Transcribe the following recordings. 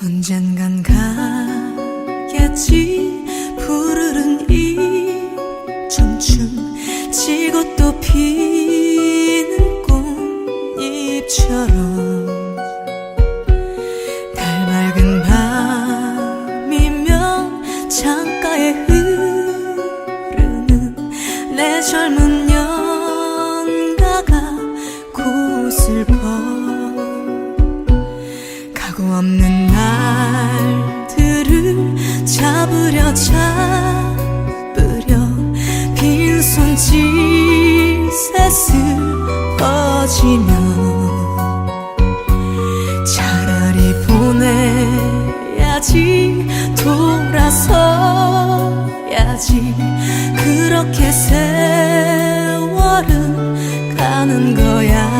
언젠간 가겠지. 푸르른 이 청춘 지고 또 피는 꽃잎처럼 슬퍼지며 차라리 보내야지 돌아서야지. 그렇게 세월은 가는 거야.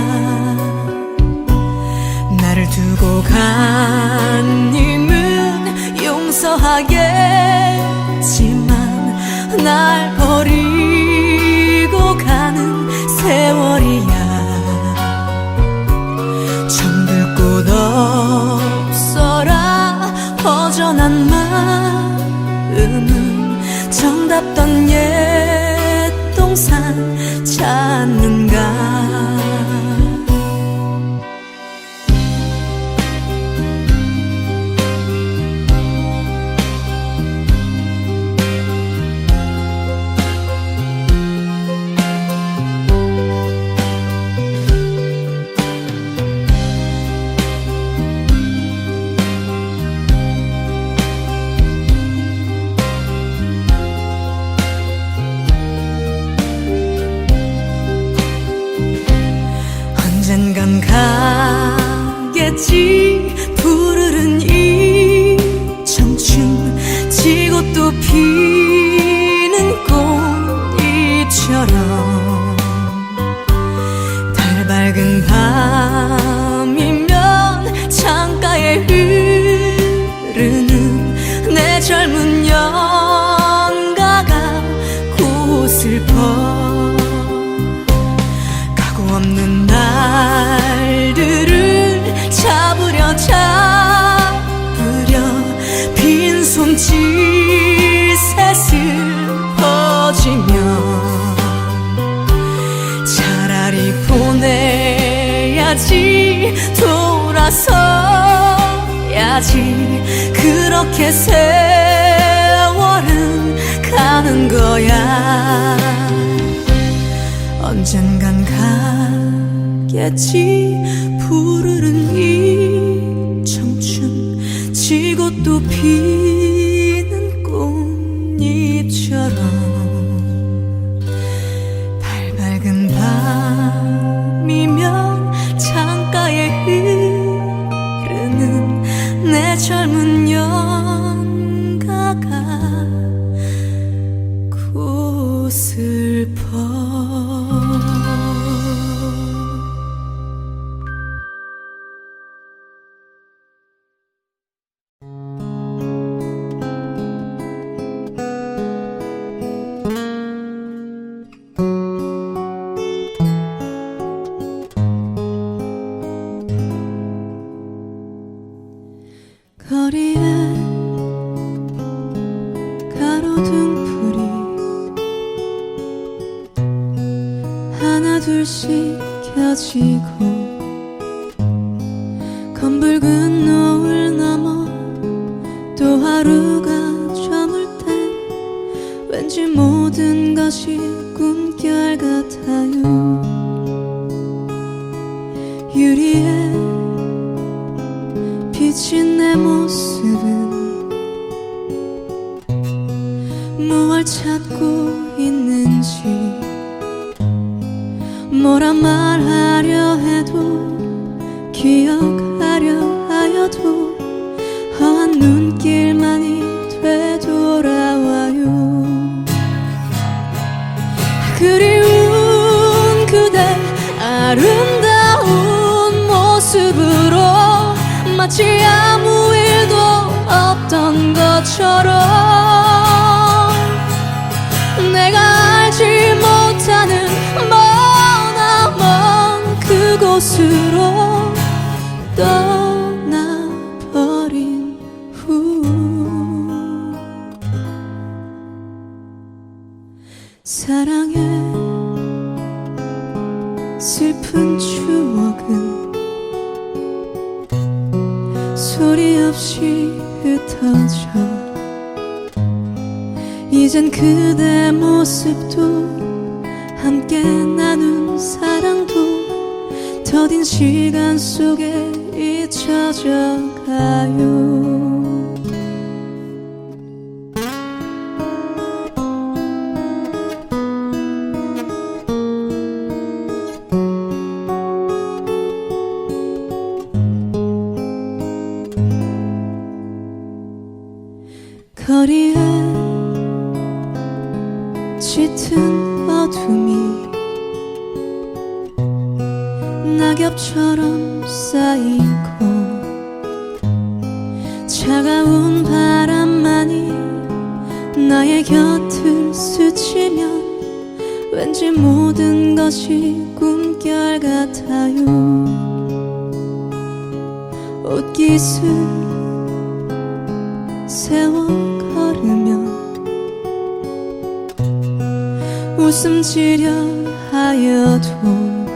나를 두고 간 님은 용서하겠지만 날 버리고 가는 세월 찾는가 언젠간 가겠지? 푸르른 보내야지 돌아서야지. 그렇게 세월은 가는 거야. 언젠간 가겠지. 푸르른 이 청춘 지고 또 피 하나 둘씩 켜지고 검붉은 노을 넘어 또 하루가 저물 땐 왠지 모든 것이 뭐라 말하려 해도 기억하려 하여도 허한 눈길만이 되돌아와요. 그리운 그대 아름다운 모습으로 마치 아무 일도 없던 것처럼 곳으로 떠나버린 후. 사랑의 슬픈 추억은 소리 없이 흩어져. 이젠 그대 모습도 함께 더딘 시간 속에 잊혀져 가요 낙엽처럼 쌓이고 차가운 바람만이 나의 곁을 스치면 왠지 모든 것이 꿈결 같아요. 옷깃을 세워 걸으며 웃음 지려 하여도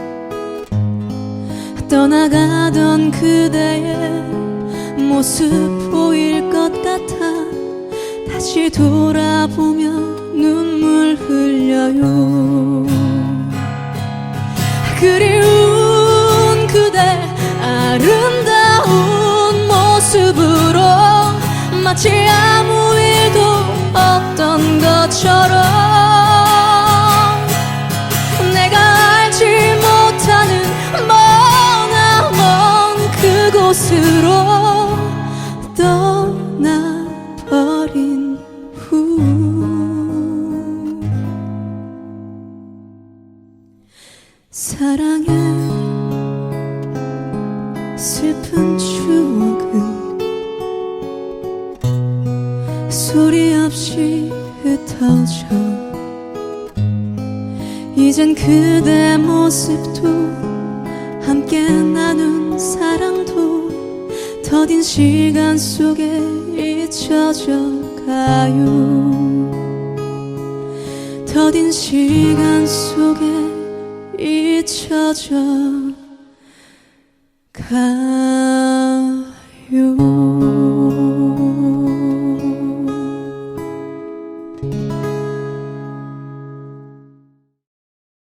떠나가던 그대의 모습 보일 것 같아. 다시 돌아보며 눈물 흘려요. 그리운 그대 아름다운 모습으로 마치 아무 일도 없던 것처럼 그곳으로 떠나버린 후. 사랑의 슬픈 추억은 소리 없이 흩어져. 이젠 그대 모습도 함께 나눈 사랑도 더딘 시간 속에 잊혀져 가요. 더딘 시간 속에 잊혀져